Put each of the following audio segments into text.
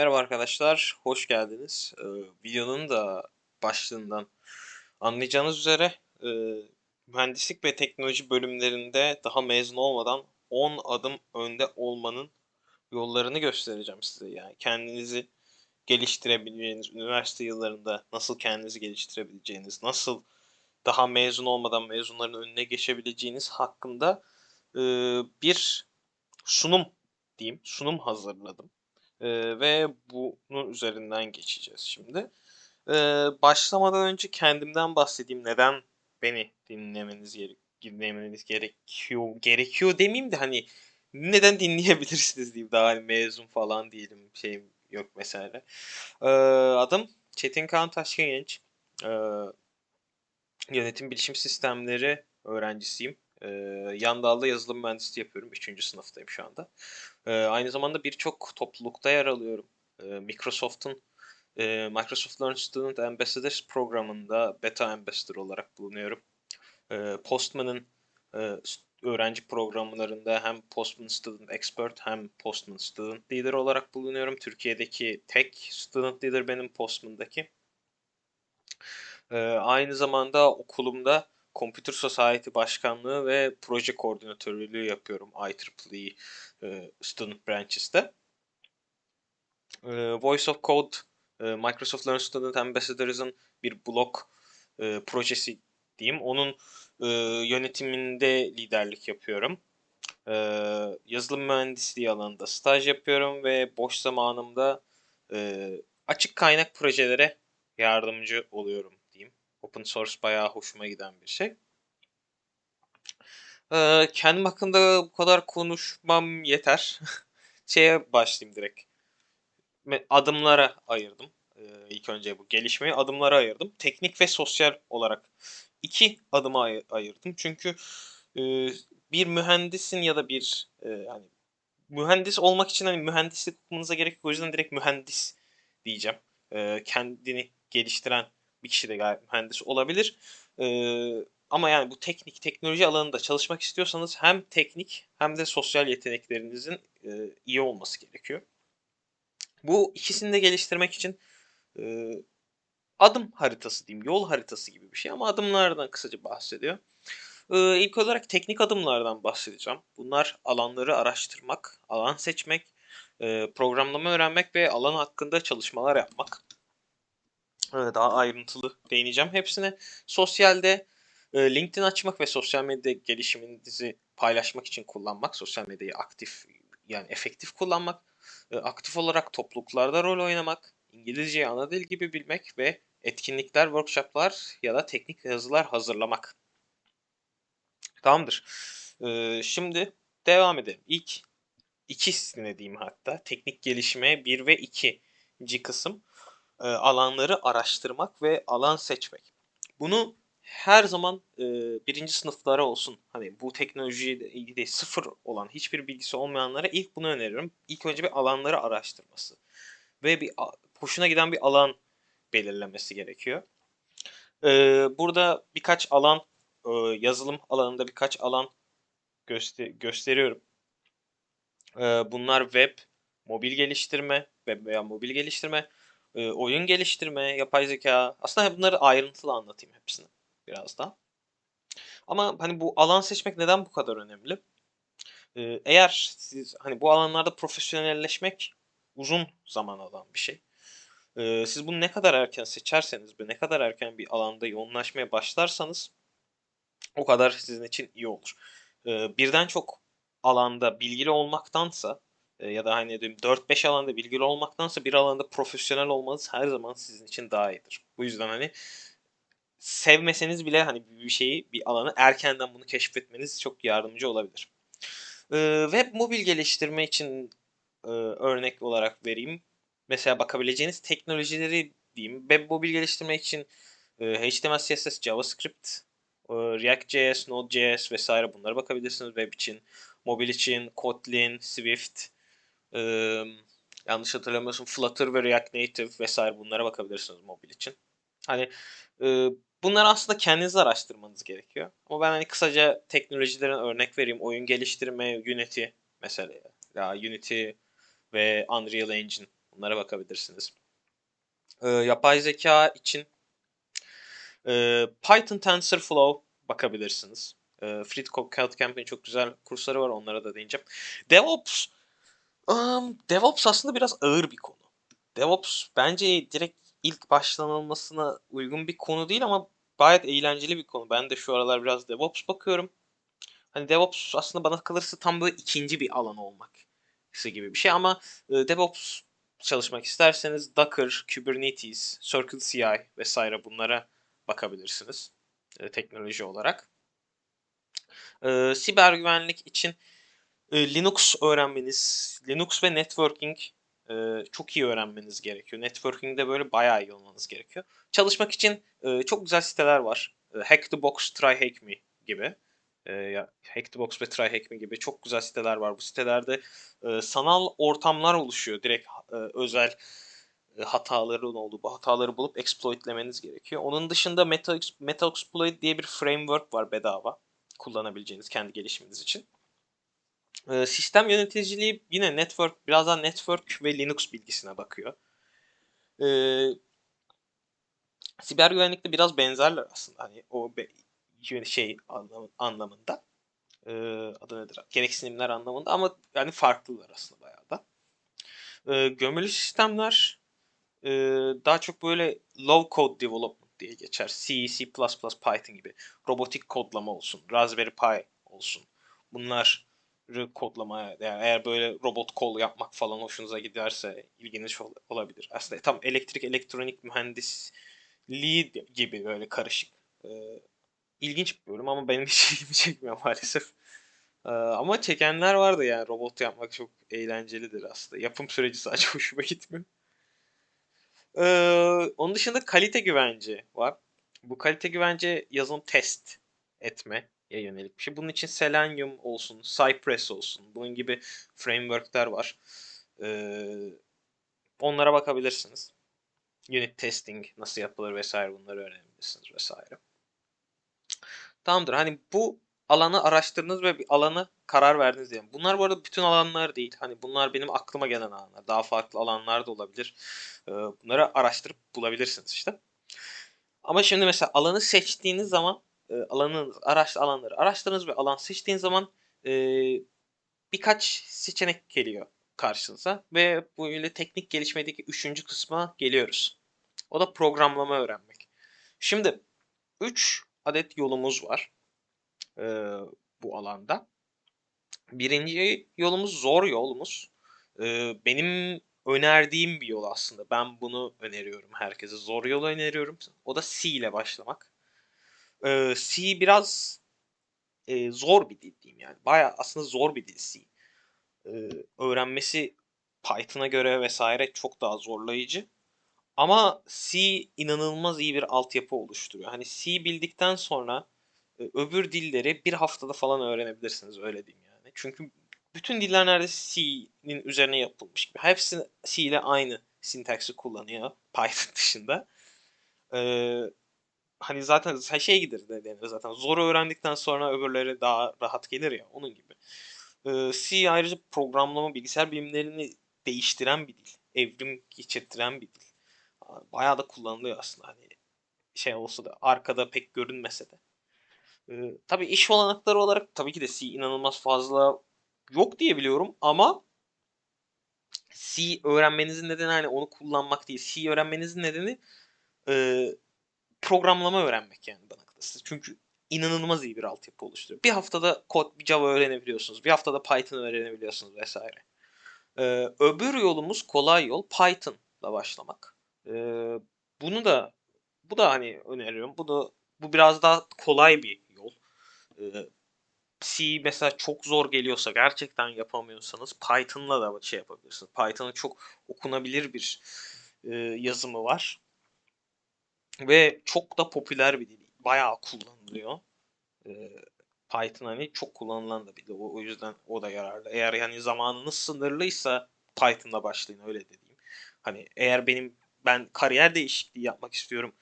Merhaba arkadaşlar, hoş geldiniz. Ee, videonun da başlığından anlayacağınız üzere e, mühendislik ve teknoloji bölümlerinde daha mezun olmadan 10 adım önde olmanın yollarını göstereceğim size. Yani kendinizi geliştirebileceğiniz, üniversite yıllarında nasıl kendinizi geliştirebileceğiniz, nasıl daha mezun olmadan mezunların önüne geçebileceğiniz hakkında e, bir sunum diyeyim, sunum hazırladım. Ee, ve bunun üzerinden geçeceğiz şimdi. Ee, başlamadan önce kendimden bahsedeyim. Neden beni dinlemeniz gerek dinlemeniz gerekiyor gerekiyor demeyeyim de hani neden dinleyebilirsiniz diyeyim daha hani mezun falan değilim şeyim yok mesela. Ee, adım Çetin Kaan Taşkın Genç. Ee, yönetim bilişim sistemleri öğrencisiyim. Ee, yan dalda yazılım mühendisliği yapıyorum. Üçüncü sınıftayım şu anda. Ee, aynı zamanda birçok toplulukta yer alıyorum. Ee, Microsoft'un e, Microsoft Learn Student Ambassadors programında beta ambassador olarak bulunuyorum. Ee, Postman'ın e, öğrenci programlarında hem Postman Student Expert hem Postman Student Leader olarak bulunuyorum. Türkiye'deki tek Student Leader benim Postman'daki. Ee, aynı zamanda okulumda Computer Society Başkanlığı ve proje koordinatörlüğü yapıyorum IEEE e, Student Branches'te. E, Voice of Code e, Microsoft Learn Student Ambassadors'ın bir blog e, projesi diyeyim. Onun e, yönetiminde liderlik yapıyorum. E, yazılım mühendisliği alanında staj yapıyorum ve boş zamanımda e, açık kaynak projelere yardımcı oluyorum. Open source bayağı hoşuma giden bir şey. Ee, kendim hakkında bu kadar konuşmam yeter. Şeye başlayayım direkt. Adımlara ayırdım. Ee, ilk önce bu gelişmeyi adımlara ayırdım. Teknik ve sosyal olarak iki adıma ay- ayırdım. Çünkü e, bir mühendisin ya da bir e, hani mühendis olmak için hani mühendislik okumanıza gerek yok. O yüzden direkt mühendis diyeceğim. E, kendini geliştiren bir kişi de gayet mühendis olabilir. E, ama yani bu teknik, teknoloji alanında çalışmak istiyorsanız hem teknik hem de sosyal yeteneklerinizin e, iyi olması gerekiyor. Bu ikisini de geliştirmek için e, adım haritası diyeyim, yol haritası gibi bir şey ama adımlardan kısaca bahsediyor. E, ilk olarak teknik adımlardan bahsedeceğim. Bunlar alanları araştırmak, alan seçmek, e, programlama öğrenmek ve alan hakkında çalışmalar yapmak. E, daha ayrıntılı değineceğim hepsine. Sosyalde LinkedIn açmak ve sosyal medya gelişiminizi paylaşmak için kullanmak, sosyal medyayı aktif yani efektif kullanmak, aktif olarak topluluklarda rol oynamak, İngilizceyi ana dil gibi bilmek ve etkinlikler, workshoplar ya da teknik yazılar hazırlamak. Tamamdır. Şimdi devam edelim. İlk ikisini diyeyim hatta. Teknik gelişme 1 ve 2. kısım alanları araştırmak ve alan seçmek. Bunu her zaman e, birinci sınıflara olsun hani bu teknolojiyle ilgili sıfır olan hiçbir bilgisi olmayanlara ilk bunu öneriyorum. İlk önce bir alanları araştırması ve bir hoşuna giden bir alan belirlemesi gerekiyor. E, burada birkaç alan e, yazılım alanında birkaç alan göster gösteriyorum. E, bunlar web, mobil geliştirme, web veya mobil geliştirme, e, oyun geliştirme, yapay zeka. Aslında bunları ayrıntılı anlatayım hepsini biraz da. Ama hani bu alan seçmek neden bu kadar önemli? Ee, eğer siz hani bu alanlarda profesyonelleşmek uzun zaman alan bir şey. Ee, siz bunu ne kadar erken seçerseniz ve ne kadar erken bir alanda yoğunlaşmaya başlarsanız o kadar sizin için iyi olur. Ee, birden çok alanda bilgili olmaktansa e, ya da hani diyeyim 4-5 alanda bilgili olmaktansa bir alanda profesyonel olmanız her zaman sizin için daha iyidir. Bu yüzden hani sevmeseniz bile hani bir şeyi, bir alanı erkenden bunu keşfetmeniz çok yardımcı olabilir. Ee, web mobil geliştirme için e, örnek olarak vereyim. Mesela bakabileceğiniz teknolojileri diyeyim. Web mobil geliştirme için e, HTML, CSS, JavaScript, e, React.js, Node.js vesaire bunlara bakabilirsiniz web için. Mobil için Kotlin, Swift, e, yanlış hatırlamıyorsam Flutter ve React Native vesaire bunlara bakabilirsiniz mobil için. Hani e, Bunları aslında kendiniz araştırmanız gerekiyor. Ama ben hani kısaca teknolojilerin örnek vereyim. Oyun geliştirme, Unity mesela. Ya Unity ve Unreal Engine Bunlara bakabilirsiniz. Ee, yapay zeka için e, Python TensorFlow bakabilirsiniz. E, Code Camp'in çok güzel kursları var. Onlara da değineceğim. DevOps um, DevOps aslında biraz ağır bir konu. DevOps bence direkt ilk başlanılmasına uygun bir konu değil ama gayet eğlenceli bir konu. Ben de şu aralar biraz DevOps bakıyorum. Hani DevOps aslında bana kalırsa tam böyle ikinci bir alan olmak gibi bir şey ama e, DevOps çalışmak isterseniz Docker, Kubernetes, CircleCI vesaire bunlara bakabilirsiniz e, teknoloji olarak. E, siber güvenlik için e, Linux öğrenmeniz, Linux ve networking e, çok iyi öğrenmeniz gerekiyor. Networking'de böyle bayağı iyi olmanız gerekiyor. Çalışmak için e, çok güzel siteler var. E, Hack the Box, Try Hack Me gibi. E, Hack the Box ve Try Hack Me gibi çok güzel siteler var. Bu sitelerde e, sanal ortamlar oluşuyor. Direkt e, özel e, hataların olduğu bu hataları bulup exploitlemeniz gerekiyor. Onun dışında Meta, Metaxploit diye bir framework var bedava kullanabileceğiniz kendi gelişiminiz için. E, sistem yöneticiliği yine network, biraz daha network ve Linux bilgisine bakıyor. E, siber güvenlikte biraz benzerler aslında. Hani o be, şey anlamında. E, adı nedir? Gereksinimler anlamında ama yani farklılar aslında bayağı da. E, gömülü sistemler e, daha çok böyle low code development diye geçer. C, C++, Python gibi. Robotik kodlama olsun. Raspberry Pi olsun. Bunlar kodlamaya yani eğer böyle robot kol yapmak falan hoşunuza giderse ilginiz olabilir. Aslında tam elektrik elektronik mühendisliği gibi böyle karışık. Ee, ilginç bir bölüm ama benim hiç ilgimi çekmiyor maalesef. Ee, ama çekenler vardı yani robot yapmak çok eğlencelidir aslında. Yapım süreci sadece hoşuma gitmiyor. Ee, onun dışında kalite güvence var. Bu kalite güvence yazılım test etme yönelik bir şey. Bunun için Selenium olsun, Cypress olsun, bunun gibi frameworkler var. Ee, onlara bakabilirsiniz. Unit testing nasıl yapılır vesaire bunları öğrenebilirsiniz vesaire. Tamamdır. Hani bu alanı araştırdınız ve bir alanı karar verdiniz diyelim. Bunlar bu arada bütün alanlar değil. Hani bunlar benim aklıma gelen alanlar. Daha farklı alanlar da olabilir. Ee, bunları araştırıp bulabilirsiniz işte. Ama şimdi mesela alanı seçtiğiniz zaman e, alanın araç alanları araştırdığınız ve alan seçtiğiniz zaman e, birkaç seçenek geliyor karşınıza ve bu ile teknik gelişmedeki üçüncü kısma geliyoruz. O da programlama öğrenmek. Şimdi 3 adet yolumuz var e, bu alanda. Birinci yolumuz zor yolumuz. E, benim önerdiğim bir yol aslında. Ben bunu öneriyorum herkese. Zor yol öneriyorum. O da C ile başlamak. E, C biraz e, zor bir dil diyeyim yani. Baya aslında zor bir dil C. E, öğrenmesi Python'a göre vesaire çok daha zorlayıcı. Ama C inanılmaz iyi bir altyapı oluşturuyor. Hani C bildikten sonra e, öbür dilleri bir haftada falan öğrenebilirsiniz öyle diyeyim yani. Çünkü bütün diller neredeyse C'nin üzerine yapılmış gibi. Hepsi C ile aynı sintaksi kullanıyor Python dışında. Ee, hani zaten şey gider de denir zaten. Zor öğrendikten sonra öbürleri daha rahat gelir ya onun gibi. Ee, C ayrıca programlama bilgisayar bilimlerini değiştiren bir dil. Evrim geçirtiren bir dil. Bayağı da kullanılıyor aslında hani şey olsa da arkada pek görünmese de. Ee, tabii iş olanakları olarak tabii ki de C inanılmaz fazla yok diye biliyorum ama C öğrenmenizin nedeni hani onu kullanmak değil. C öğrenmenizin nedeni e, programlama öğrenmek yani bana kalırsa. Çünkü inanılmaz iyi bir altyapı oluşturuyor. Bir haftada kod, bir Java öğrenebiliyorsunuz. Bir haftada Python öğrenebiliyorsunuz vesaire. Ee, öbür yolumuz kolay yol Python'la başlamak. Ee, bunu da bu da hani öneriyorum. Bu da bu biraz daha kolay bir yol. Ee, C mesela çok zor geliyorsa gerçekten yapamıyorsanız Python'la da şey yapabilirsiniz. Python'ın çok okunabilir bir e, yazımı var. Ve çok da popüler bir dil. Bayağı kullanılıyor. E, Python hani çok kullanılan da bir dil. O, yüzden o da yararlı. Eğer yani zamanınız sınırlıysa Python'la başlayın öyle dediğim. Hani eğer benim ben kariyer değişikliği yapmak istiyorum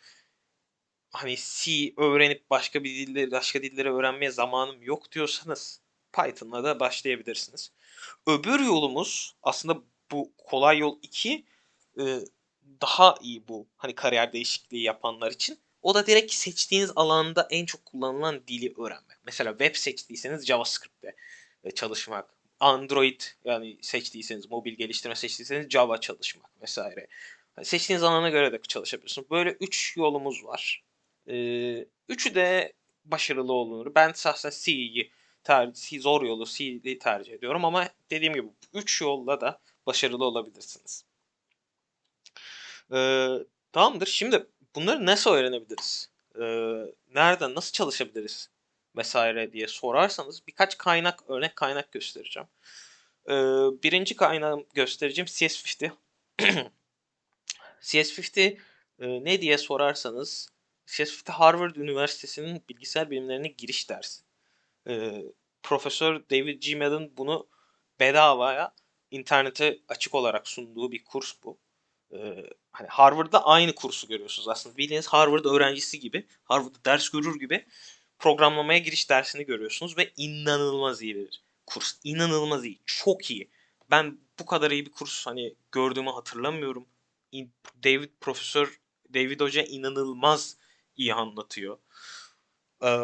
hani C öğrenip başka bir dilleri, başka dilleri öğrenmeye zamanım yok diyorsanız Python'la da başlayabilirsiniz. Öbür yolumuz aslında bu kolay yol 2 e, daha iyi bu hani kariyer değişikliği yapanlar için. O da direkt seçtiğiniz alanda en çok kullanılan dili öğrenmek. Mesela web seçtiyseniz JavaScript'te e, çalışmak. Android yani seçtiyseniz, mobil geliştirme seçtiyseniz Java çalışmak vesaire. Yani seçtiğiniz alana göre de çalışabiliyorsunuz. Böyle üç yolumuz var. Ee, üçü de başarılı olunur. Ben şahsen C'yi tercih, zor yolu C'yi tercih ediyorum ama dediğim gibi üç yolla da başarılı olabilirsiniz. Ee, tamamdır. Şimdi bunları nasıl öğrenebiliriz? Ee, nereden, nasıl çalışabiliriz? Vesaire diye sorarsanız birkaç kaynak, örnek kaynak göstereceğim. Ee, birinci kaynağım göstereceğim CS50. CS50 e, ne diye sorarsanız CS50 Harvard Üniversitesi'nin bilgisayar bilimlerine giriş dersi. E, Profesör David G. Madden bunu bedavaya internete açık olarak sunduğu bir kurs bu. Ee, hani Harvard'da aynı kursu görüyorsunuz aslında. Bildiğiniz Harvard öğrencisi gibi, Harvard'da ders görür gibi programlamaya giriş dersini görüyorsunuz ve inanılmaz iyi bir kurs. İnanılmaz iyi. Çok iyi. Ben bu kadar iyi bir kurs hani gördüğümü hatırlamıyorum. David Profesör David Hoca inanılmaz iyi anlatıyor. Ee,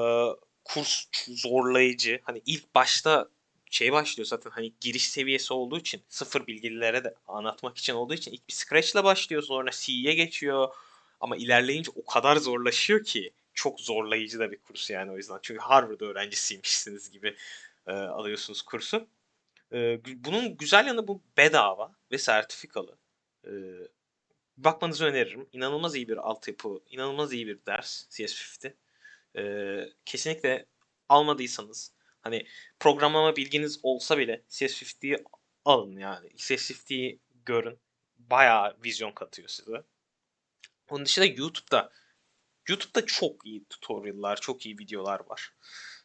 kurs zorlayıcı. Hani ilk başta şey başlıyor zaten hani giriş seviyesi olduğu için sıfır bilgililere de anlatmak için olduğu için ilk bir Scratch ile başlıyor sonra C'ye geçiyor ama ilerleyince o kadar zorlaşıyor ki çok zorlayıcı da bir kurs yani o yüzden. Çünkü Harvard öğrencisiymişsiniz gibi e, alıyorsunuz kursu. E, bunun güzel yanı bu bedava ve sertifikalı. E, bakmanızı öneririm. İnanılmaz iyi bir altyapı, inanılmaz iyi bir ders CS50. E, kesinlikle almadıysanız hani programlama bilginiz olsa bile CS50'yi alın yani. CS50'yi görün. Bayağı vizyon katıyor size. Onun dışında YouTube'da YouTube'da çok iyi tutorial'lar, çok iyi videolar var.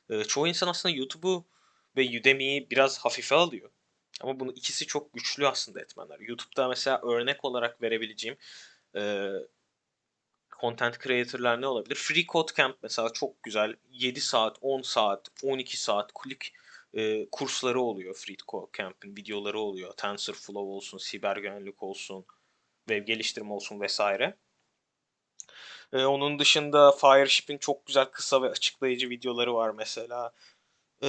Ee, çoğu insan aslında YouTube'u ve Udemy'yi biraz hafife alıyor. Ama bunu ikisi çok güçlü aslında etmenler. YouTube'da mesela örnek olarak verebileceğim e, content creator'lar ne olabilir? Free Code Camp mesela çok güzel. 7 saat, 10 saat, 12 saat klik e, kursları oluyor Free Code Camp'in videoları oluyor. TensorFlow olsun, siber güvenlik olsun, web geliştirme olsun vesaire. E, onun dışında Fireship'in çok güzel kısa ve açıklayıcı videoları var mesela. E,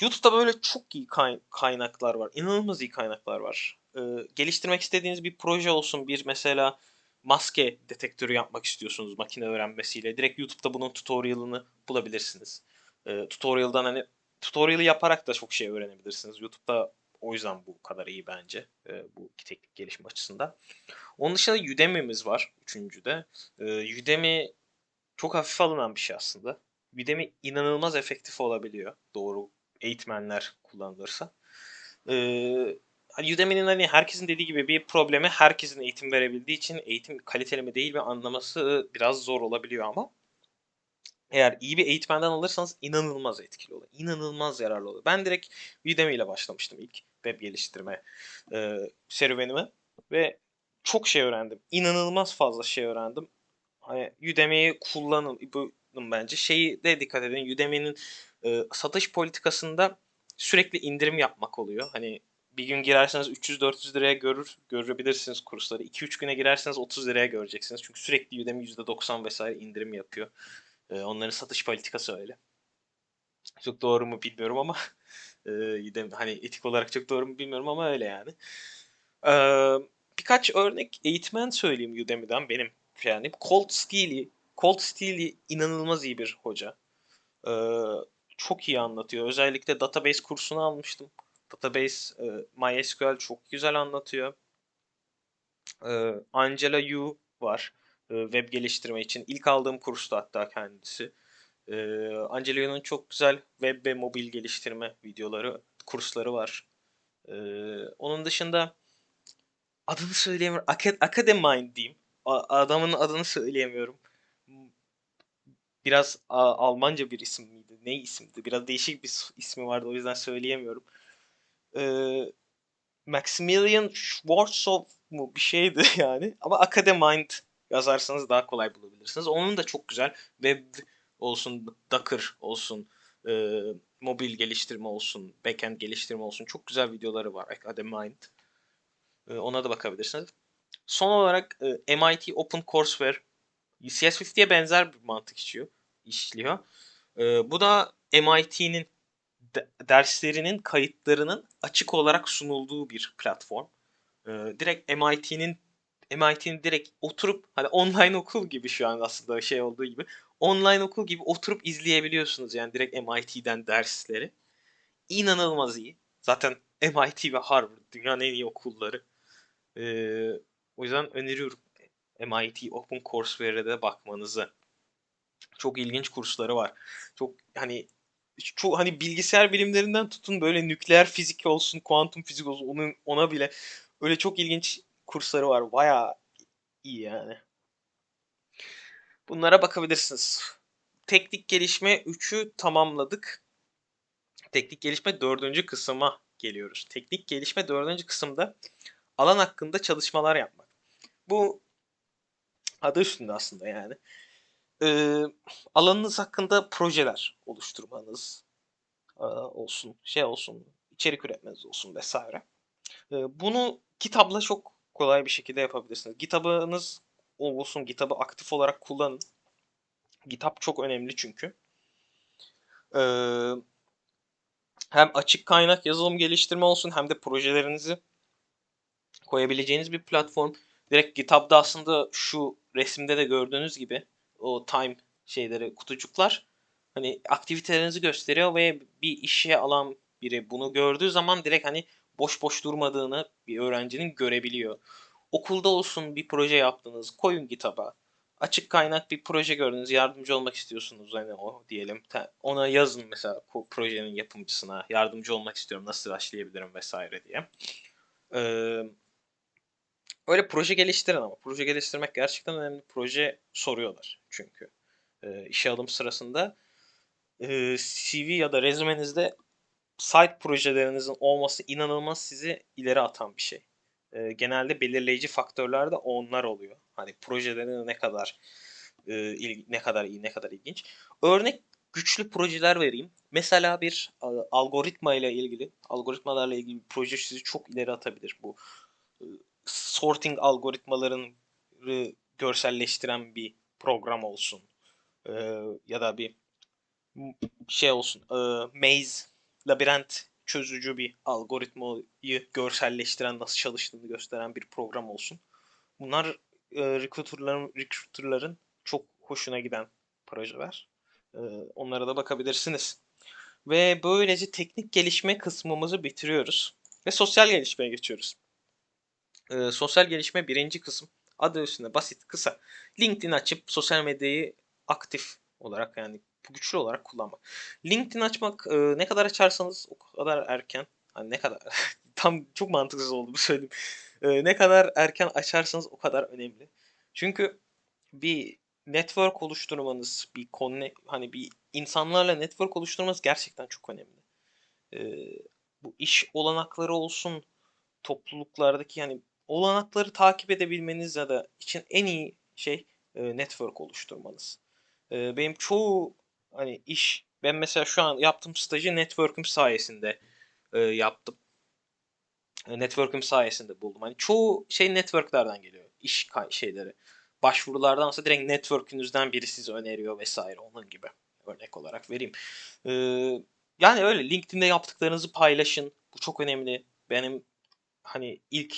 YouTube'da böyle çok iyi kay- kaynaklar var. İnanılmaz iyi kaynaklar var. E, geliştirmek istediğiniz bir proje olsun, bir mesela maske detektörü yapmak istiyorsunuz makine öğrenmesiyle. Direkt YouTube'da bunun tutorial'ını bulabilirsiniz. E, tutorial'dan hani tutorial'ı yaparak da çok şey öğrenebilirsiniz. YouTube'da o yüzden bu kadar iyi bence e, bu teknik gelişim açısından. Onun dışında Udemy'miz var üçüncüde. E, Udemy çok hafif alınan bir şey aslında. Udemy inanılmaz efektif olabiliyor. Doğru eğitmenler kullanılırsa. E, Udemy'nin hani herkesin dediği gibi bir problemi herkesin eğitim verebildiği için eğitim kaliteli mi değil mi anlaması biraz zor olabiliyor ama eğer iyi bir eğitmenden alırsanız inanılmaz etkili olur. İnanılmaz yararlı olur. Ben direkt Udemy ile başlamıştım ilk web geliştirme e, serüvenime ve çok şey öğrendim. İnanılmaz fazla şey öğrendim. Hani Udemy'yi kullanın bence. Şeyi de dikkat edin. Udemy'nin e, satış politikasında sürekli indirim yapmak oluyor. Hani bir gün girerseniz 300-400 liraya görür, görebilirsiniz kursları. 2-3 güne girerseniz 30 liraya göreceksiniz. Çünkü sürekli Udemy %90 vesaire indirim yapıyor. Ee, onların satış politikası öyle. Çok doğru mu bilmiyorum ama e, hani etik olarak çok doğru mu bilmiyorum ama öyle yani. Ee, birkaç örnek eğitmen söyleyeyim Udemy'den benim yani. Colt Steely. Colt Steely inanılmaz iyi bir hoca. Ee, çok iyi anlatıyor. Özellikle database kursunu almıştım. Database e, MySQL çok güzel anlatıyor. E, Angela Yu var. E, web geliştirme için. ilk aldığım kursta hatta kendisi. E, Angela Yu'nun çok güzel web ve mobil geliştirme videoları, kursları var. E, onun dışında adını söyleyemiyorum. Akad Academind diyeyim. A- adamın adını söyleyemiyorum. Biraz Almanca bir isim miydi? Ne isimdi? Biraz değişik bir ismi vardı o yüzden söyleyemiyorum e, Maximilian Schwarzkopf mu bir şeydi yani. Ama Academind yazarsanız daha kolay bulabilirsiniz. Onun da çok güzel web olsun, Docker olsun, e, mobil geliştirme olsun, backend geliştirme olsun çok güzel videoları var Academind. E, ona da bakabilirsiniz. Son olarak e, MIT Open Courseware CS50'ye benzer bir mantık işliyor. işliyor. E, bu da MIT'nin de, derslerinin kayıtlarının açık olarak sunulduğu bir platform. E, direkt MIT'nin MIT'nin direkt oturup hani online okul gibi şu an aslında şey olduğu gibi online okul gibi oturup izleyebiliyorsunuz yani direkt MIT'den dersleri. İnanılmaz iyi. Zaten MIT ve Harvard dünyanın en iyi okulları. Ee, o yüzden öneriyorum MIT Open Courseware'e de bakmanızı. Çok ilginç kursları var. Çok hani çok hani bilgisayar bilimlerinden tutun böyle nükleer fizik olsun, kuantum fizik olsun onun ona bile öyle çok ilginç kursları var. Bayağı iyi yani. Bunlara bakabilirsiniz. Teknik gelişme 3'ü tamamladık. Teknik gelişme 4. kısma geliyoruz. Teknik gelişme 4. kısımda alan hakkında çalışmalar yapmak. Bu adı üstünde aslında yani. Ee, alanınız hakkında projeler oluşturmanız e, olsun, şey olsun, içerik üretmeniz olsun vesaire. Ee, bunu GitHub'la çok kolay bir şekilde yapabilirsiniz. GitHub'ınız olsun, GitHub'ı aktif olarak kullanın. GitHub çok önemli çünkü. Ee, hem açık kaynak yazılım geliştirme olsun hem de projelerinizi koyabileceğiniz bir platform. Direkt GitHub'da aslında şu resimde de gördüğünüz gibi o time şeyleri, kutucuklar hani aktivitelerinizi gösteriyor ve bir işe alan biri bunu gördüğü zaman direkt hani boş boş durmadığını bir öğrencinin görebiliyor. Okulda olsun bir proje yaptınız, koyun GitHub'a. Açık kaynak bir proje gördünüz, yardımcı olmak istiyorsunuz hani o diyelim. Ona yazın mesela projenin yapımcısına, yardımcı olmak istiyorum, nasıl başlayabilirim vesaire diye. Ee, öyle proje geliştirin ama proje geliştirmek gerçekten önemli. Proje soruyorlar çünkü. Ee, işe alım sırasında e, CV ya da rezümenizde site projelerinizin olması inanılmaz sizi ileri atan bir şey. E, genelde belirleyici faktörler de onlar oluyor. Hani projelerin ne kadar e, il, ne kadar iyi, ne kadar ilginç. Örnek güçlü projeler vereyim. Mesela bir e, algoritma ile ilgili, algoritmalarla ilgili bir proje sizi çok ileri atabilir. Bu e, sorting algoritmaların görselleştiren bir program olsun. E, ya da bir şey olsun. E, maze labirent çözücü bir algoritmayı görselleştiren, nasıl çalıştığını gösteren bir program olsun. Bunlar e, recruiterların, recruiterların çok hoşuna giden projeler. E, onlara da bakabilirsiniz. Ve böylece teknik gelişme kısmımızı bitiriyoruz. Ve sosyal gelişmeye geçiyoruz. E, sosyal gelişme birinci kısım. Adı üstünde basit, kısa. LinkedIn açıp sosyal medyayı aktif olarak yani güçlü olarak kullanmak. LinkedIn açmak e, ne kadar açarsanız o kadar erken hani ne kadar tam çok mantıksız oldu bu söyleyeyim. E, ne kadar erken açarsanız o kadar önemli. Çünkü bir network oluşturmanız, bir konu hani bir insanlarla network oluşturmanız gerçekten çok önemli. E, bu iş olanakları olsun, topluluklardaki yani olanakları takip edebilmeniz ya da için en iyi şey e, network oluşturmanız. E, benim çoğu hani iş ben mesela şu an yaptığım stajı network'üm sayesinde e, yaptım. E, network'üm sayesinde buldum. Hani çoğu şey network'lerden geliyor. İş şeyleri. Başvurulardansa direkt network'ünüzden biri sizi öneriyor vesaire onun gibi. Örnek olarak vereyim. Ee, yani öyle LinkedIn'de yaptıklarınızı paylaşın. Bu çok önemli. Benim hani ilk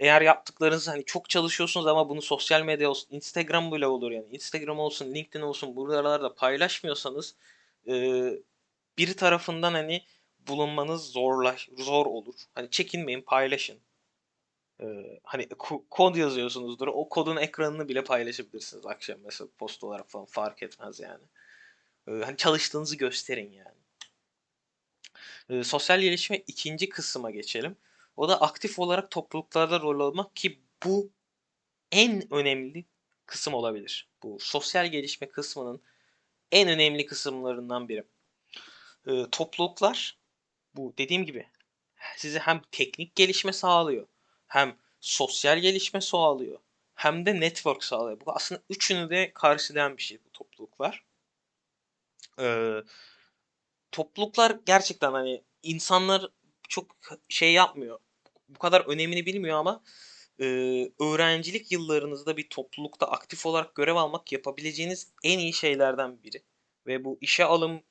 eğer yaptıklarınız hani çok çalışıyorsunuz ama bunu sosyal medya olsun, Instagram bile olur yani. Instagram olsun, LinkedIn olsun buralarda paylaşmıyorsanız e, biri tarafından hani bulunmanız zorlaş, zor olur. Hani çekinmeyin, paylaşın. Ee, hani kod yazıyorsunuzdur. O kodun ekranını bile paylaşabilirsiniz akşam mesela post olarak falan fark etmez yani. Ee, hani çalıştığınızı gösterin yani. Ee, sosyal gelişme ikinci kısma geçelim. O da aktif olarak topluluklarda rol almak ki bu en önemli kısım olabilir. Bu sosyal gelişme kısmının en önemli kısımlarından biri. Ee, topluluklar bu dediğim gibi size hem teknik gelişme sağlıyor, hem sosyal gelişme sağlıyor, hem de network sağlıyor. Bu aslında üçünü de karşılayan bir şey bu topluluklar. Ee, topluluklar gerçekten hani insanlar çok şey yapmıyor bu kadar önemini bilmiyor ama e, öğrencilik yıllarınızda bir toplulukta aktif olarak görev almak yapabileceğiniz en iyi şeylerden biri. Ve bu işe alım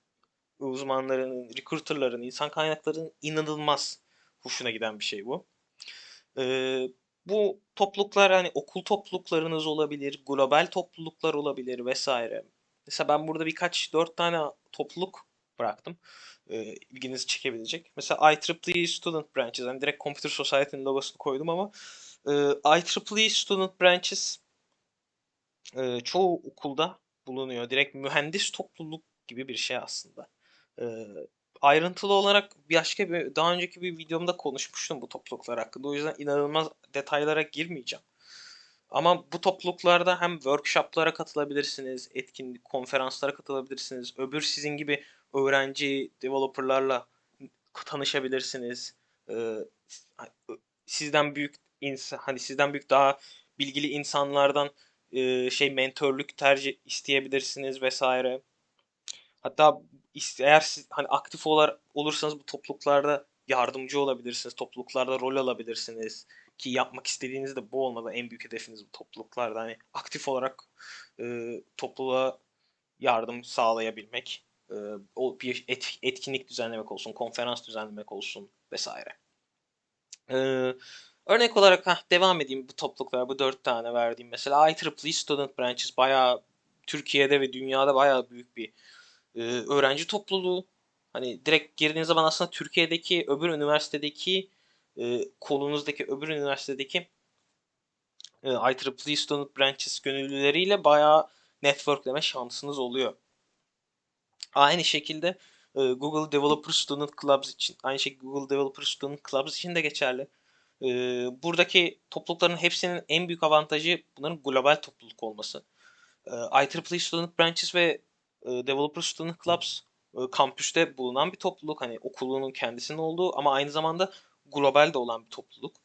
uzmanlarının, recruiterların, insan kaynaklarının inanılmaz hoşuna giden bir şey bu. Ee, bu topluluklar hani okul topluluklarınız olabilir, global topluluklar olabilir vesaire. Mesela ben burada birkaç dört tane topluluk bıraktım. Ee, ilginizi çekebilecek. Mesela IEEE Student Branches. Hani direkt Computer Society'nin logosunu koydum ama e, IEEE Student Branches e, çoğu okulda bulunuyor. Direkt mühendis topluluk gibi bir şey aslında. E, ayrıntılı olarak başka bir daha önceki bir videomda konuşmuştum bu topluluklar hakkında. O yüzden inanılmaz detaylara girmeyeceğim. Ama bu topluluklarda hem workshoplara katılabilirsiniz, etkinlik, konferanslara katılabilirsiniz. Öbür sizin gibi öğrenci developerlarla tanışabilirsiniz. Ee, sizden büyük insan hani sizden büyük daha bilgili insanlardan e, şey mentorluk tercih isteyebilirsiniz vesaire. Hatta eğer hani aktif olarak olursanız bu topluluklarda yardımcı olabilirsiniz. Topluluklarda rol alabilirsiniz. Ki yapmak istediğiniz de bu olmalı. En büyük hedefiniz bu topluluklarda. Hani aktif olarak e, topluluğa yardım sağlayabilmek. E, o bir et, etkinlik düzenlemek olsun, konferans düzenlemek olsun vesaire. E, örnek olarak heh, devam edeyim bu topluluklar, bu dört tane verdiğim. Mesela IEEE Student Branches bayağı Türkiye'de ve dünyada bayağı büyük bir e, öğrenci topluluğu. Hani direkt girdiğiniz zaman aslında Türkiye'deki öbür üniversitedeki e, kolunuzdaki öbür üniversitedeki e, IEEE Student Branches gönüllüleriyle bayağı networkleme şansınız oluyor. Aynı şekilde e, Google Developer Student Clubs için, aynı şekilde Google Developer Student Clubs için de geçerli. E, buradaki toplulukların hepsinin en büyük avantajı bunların global topluluk olması. E, IEEE Student Branches ve e, Developer Student Clubs e, kampüste bulunan bir topluluk. Hani okulunun kendisinin olduğu ama aynı zamanda global de olan bir topluluk.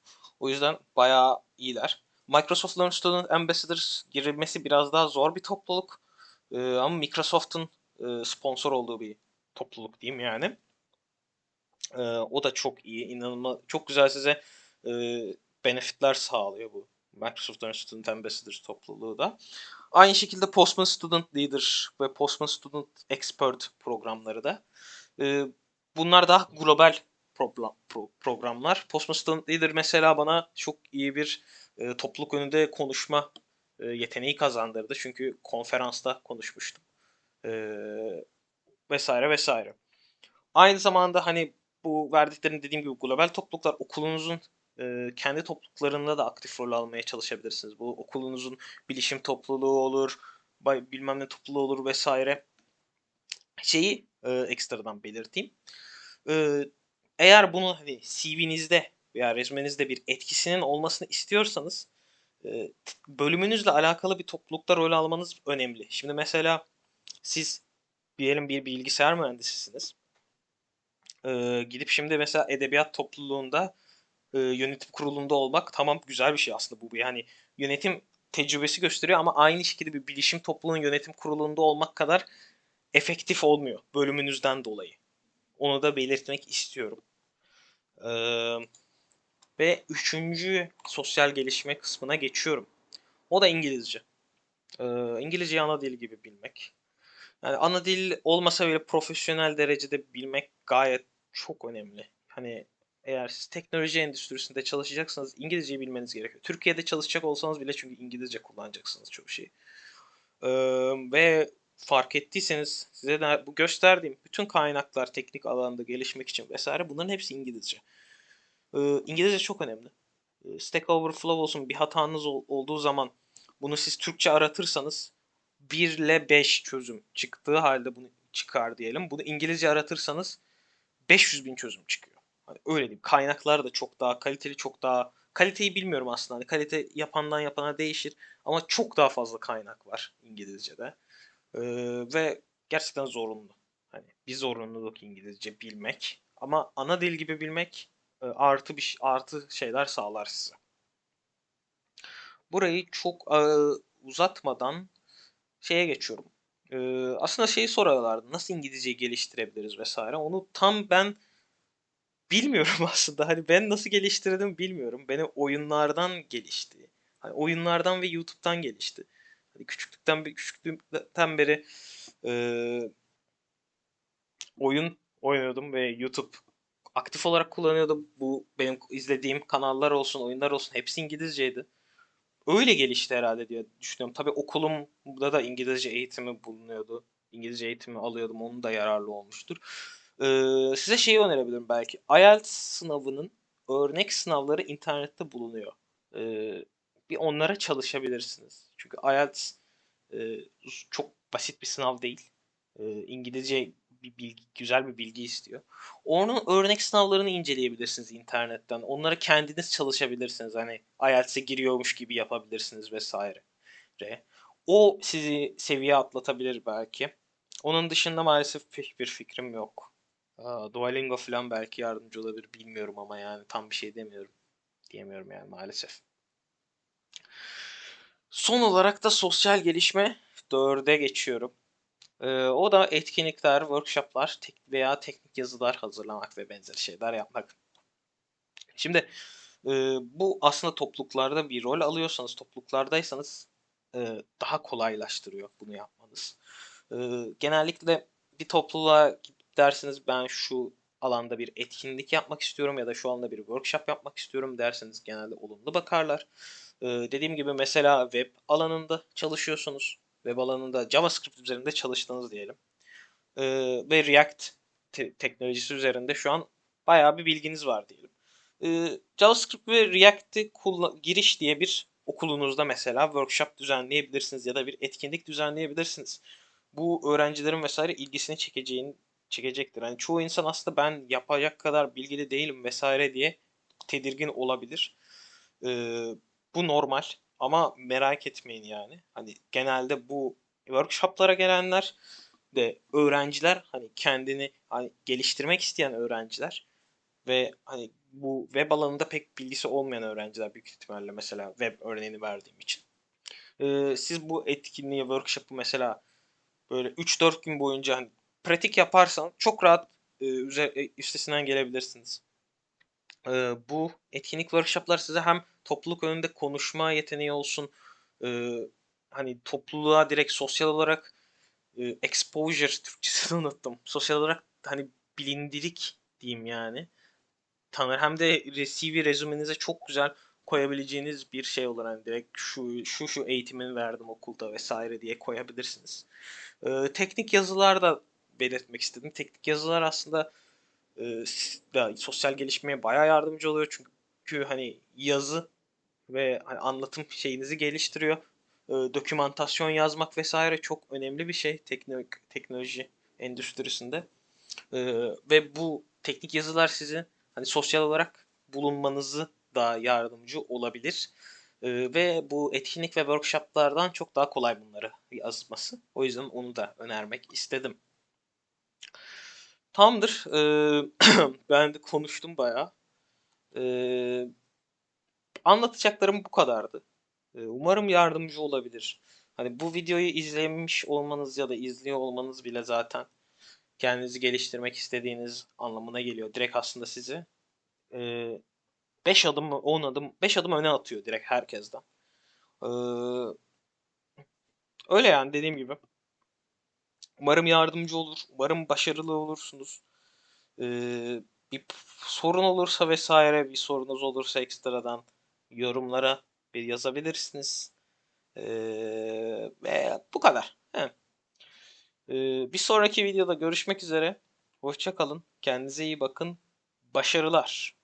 O yüzden bayağı iyiler. Microsoft Learn Student Ambassadors girilmesi biraz daha zor bir topluluk. E, ama Microsoft'un e, sponsor olduğu bir topluluk diyeyim yani. E, o da çok iyi, inanılmaz, çok güzel size e, benefitler sağlıyor bu Microsoft Learn Student Ambassadors topluluğu da. Aynı şekilde Postman Student Leader ve Postman Student Expert programları da. E, bunlar daha global pro- pro- programlar. Postman Student Leader mesela bana çok iyi bir e, topluluk önünde konuşma e, yeteneği kazandırdı. Çünkü konferansta konuşmuştum. E, vesaire vesaire. Aynı zamanda hani bu verdiklerim dediğim gibi global topluluklar okulunuzun e, kendi topluluklarında da aktif rol almaya çalışabilirsiniz. Bu okulunuzun bilişim topluluğu olur, bilmem ne topluluğu olur vesaire. Şeyi e, ekstradan belirteyim. E, eğer bunu hani CV'nizde veya rezmenizde bir etkisinin olmasını istiyorsanız e, bölümünüzle alakalı bir toplulukta rol almanız önemli. Şimdi mesela siz diyelim bir bilgisayar mühendisisiniz. E, gidip şimdi mesela edebiyat topluluğunda e, yönetim kurulunda olmak tamam güzel bir şey aslında bu. Yani yönetim tecrübesi gösteriyor ama aynı şekilde bir bilişim topluluğunun yönetim kurulunda olmak kadar efektif olmuyor bölümünüzden dolayı. Onu da belirtmek istiyorum. Ee, ve üçüncü sosyal gelişme kısmına geçiyorum. O da İngilizce. Ee, İngilizceyi ana dil gibi bilmek. Yani ana dil olmasa bile profesyonel derecede bilmek gayet çok önemli. Hani eğer siz teknoloji endüstrisinde çalışacaksanız İngilizceyi bilmeniz gerekiyor. Türkiye'de çalışacak olsanız bile çünkü İngilizce kullanacaksınız çok şey. Ee, ve fark ettiyseniz size de bu gösterdiğim bütün kaynaklar teknik alanda gelişmek için vesaire bunların hepsi İngilizce. Ee, İngilizce çok önemli. Stack Overflow olsun bir hatanız ol, olduğu zaman bunu siz Türkçe aratırsanız 1 ile 5 çözüm çıktığı halde bunu çıkar diyelim. Bunu İngilizce aratırsanız 500 bin çözüm çıkıyor. Hani öyle diyeyim. Kaynaklar da çok daha kaliteli, çok daha kaliteyi bilmiyorum aslında. Hani kalite yapandan yapana değişir ama çok daha fazla kaynak var İngilizce'de. Ee, ve gerçekten zorunlu. Hani bir zorunluluk İngilizce bilmek. Ama ana dil gibi bilmek e, artı bir artı şeyler sağlar size. Burayı çok e, uzatmadan şeye geçiyorum. E, aslında şeyi soruyorlardı. Nasıl İngilizceyi geliştirebiliriz vesaire. Onu tam ben bilmiyorum aslında. Hani ben nasıl geliştirdim bilmiyorum. Benim oyunlardan gelişti. Hani oyunlardan ve YouTube'dan gelişti. Hani küçüklükten küçüklükten beri e, oyun oynuyordum ve YouTube aktif olarak kullanıyordum. Bu benim izlediğim kanallar olsun, oyunlar olsun hepsi İngilizceydi. Öyle gelişti herhalde diye düşünüyorum. Tabii okulumda da İngilizce eğitimi bulunuyordu. İngilizce eğitimi alıyordum. Onun da yararlı olmuştur. Ee, size şeyi önerebilirim belki. IELTS sınavının örnek sınavları internette bulunuyor. Ee, bir onlara çalışabilirsiniz. Çünkü IELTS e, çok basit bir sınav değil. E, İngilizce bir bilgi, güzel bir bilgi istiyor. Onun örnek sınavlarını inceleyebilirsiniz internetten. Onlara kendiniz çalışabilirsiniz. Hani IELTS'e giriyormuş gibi yapabilirsiniz vesaire. O sizi seviye atlatabilir belki. Onun dışında maalesef bir fikrim yok. Duolingo falan belki yardımcı olabilir bilmiyorum ama yani tam bir şey demiyorum. Diyemiyorum yani maalesef. Son olarak da sosyal gelişme 4'e geçiyorum. Ee, o da etkinlikler, workshoplar tek veya teknik yazılar hazırlamak ve benzeri şeyler yapmak. Şimdi e, bu aslında topluluklarda bir rol alıyorsanız, topluluklardaysanız e, daha kolaylaştırıyor bunu yapmanız. E, genellikle bir topluluğa dersiniz ben şu alanda bir etkinlik yapmak istiyorum ya da şu anda bir workshop yapmak istiyorum derseniz genelde olumlu bakarlar. Ee, dediğim gibi mesela web alanında çalışıyorsunuz. Web alanında JavaScript üzerinde çalıştınız diyelim. Ee, ve React te- teknolojisi üzerinde şu an bayağı bir bilginiz var diyelim. Ee, JavaScript ve React'i giriş diye bir okulunuzda mesela workshop düzenleyebilirsiniz ya da bir etkinlik düzenleyebilirsiniz. Bu öğrencilerin vesaire ilgisini çekeceğin çekecektir. Yani çoğu insan aslında ben yapacak kadar bilgili değilim vesaire diye tedirgin olabilir. Ee, bu normal ama merak etmeyin yani. Hani genelde bu workshoplara gelenler de öğrenciler hani kendini hani geliştirmek isteyen öğrenciler ve hani bu web alanında pek bilgisi olmayan öğrenciler büyük ihtimalle mesela web örneğini verdiğim için. Ee, siz bu etkinliği, workshop'ı mesela böyle 3-4 gün boyunca hani pratik yaparsan çok rahat e, e, üstesinden gelebilirsiniz. E, bu etkinlik workshoplar size hem topluluk önünde konuşma yeteneği olsun, e, hani topluluğa direkt sosyal olarak e, exposure Türkçesini unuttum. Sosyal olarak hani bilindirik diyeyim yani. Tanır hem de CV rezümenize çok güzel koyabileceğiniz bir şey olur. Hani direkt şu şu şu eğitimini verdim okulda vesaire diye koyabilirsiniz. Ee, teknik yazılar da belirtmek istedim. Teknik yazılar aslında e, sosyal gelişmeye bayağı yardımcı oluyor çünkü hani yazı ve hani anlatım şeyinizi geliştiriyor. E, dokümantasyon yazmak vesaire çok önemli bir şey teknoloji, teknoloji endüstrisinde. E, ve bu teknik yazılar sizin hani sosyal olarak bulunmanızı da yardımcı olabilir. E, ve bu etkinlik ve workshoplardan çok daha kolay bunları yazması. O yüzden onu da önermek istedim. Tamamdır. Ee, ben de konuştum bayağı. Ee, anlatacaklarım bu kadardı. Ee, umarım yardımcı olabilir. Hani bu videoyu izlemiş olmanız ya da izliyor olmanız bile zaten kendinizi geliştirmek istediğiniz anlamına geliyor. Direkt aslında sizi 5 e, adım 10 adım 5 adım öne atıyor direkt herkesten. Ee, öyle yani dediğim gibi. Umarım yardımcı olur. Umarım başarılı olursunuz. Ee, bir sorun olursa vesaire bir sorunuz olursa ekstradan yorumlara bir yazabilirsiniz. Ee, ve bu kadar. Ee, bir sonraki videoda görüşmek üzere. Hoşçakalın. Kendinize iyi bakın. Başarılar.